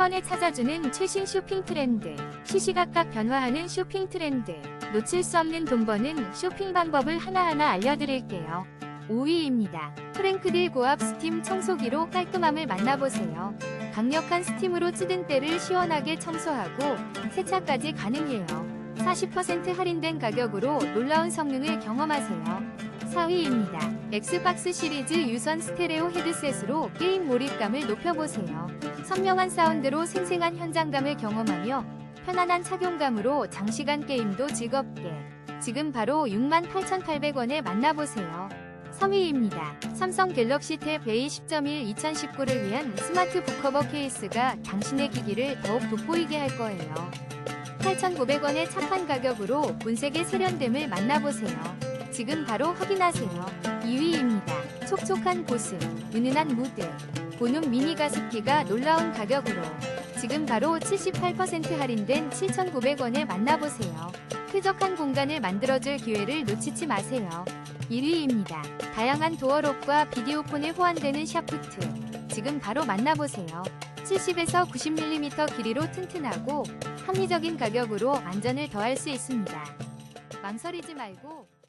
번에 찾아주는 최신 쇼핑 트렌드. 시시각각 변화하는 쇼핑 트렌드. 놓칠 수 없는 돈 버는 쇼핑 방법을 하나하나 알려드릴게요. 5위입니다. 프랭크 딜 고압 스팀 청소기로 깔끔함을 만나보세요. 강력한 스팀으로 찌든 때를 시원하게 청소하고 세차까지 가능해요. 40% 할인된 가격으로 놀라운 성능을 경험하세요. 4위입니다. 엑스박스 시리즈 유선 스테레오 헤드셋으로 게임 몰입감을 높여보세요. 선명한 사운드로 생생한 현장감을 경험하며 편안한 착용감으로 장시간 게임도 즐겁게 지금 바로 68,800원에 만나보세요. 3위입니다. 삼성 갤럭시 탭 A 10.1 2019를 위한 스마트 북커버 케이스가 당신의 기기를 더욱 돋보이게 할 거예요. 8,900원의 착한 가격으로 분색의 세련됨을 만나보세요. 지금 바로 확인하세요. 2위입니다. 촉촉한 보습, 은은한 무드, 보눔 미니 가습기가 놀라운 가격으로 지금 바로 78% 할인된 7,900원에 만나보세요. 쾌적한 공간을 만들어줄 기회를 놓치지 마세요. 1위입니다. 다양한 도어록과 비디오폰에 호환되는 샤프트. 지금 바로 만나보세요. 70에서 90mm 길이로 튼튼하고 합리적인 가격으로 안전을 더할 수 있습니다. 망설이지 말고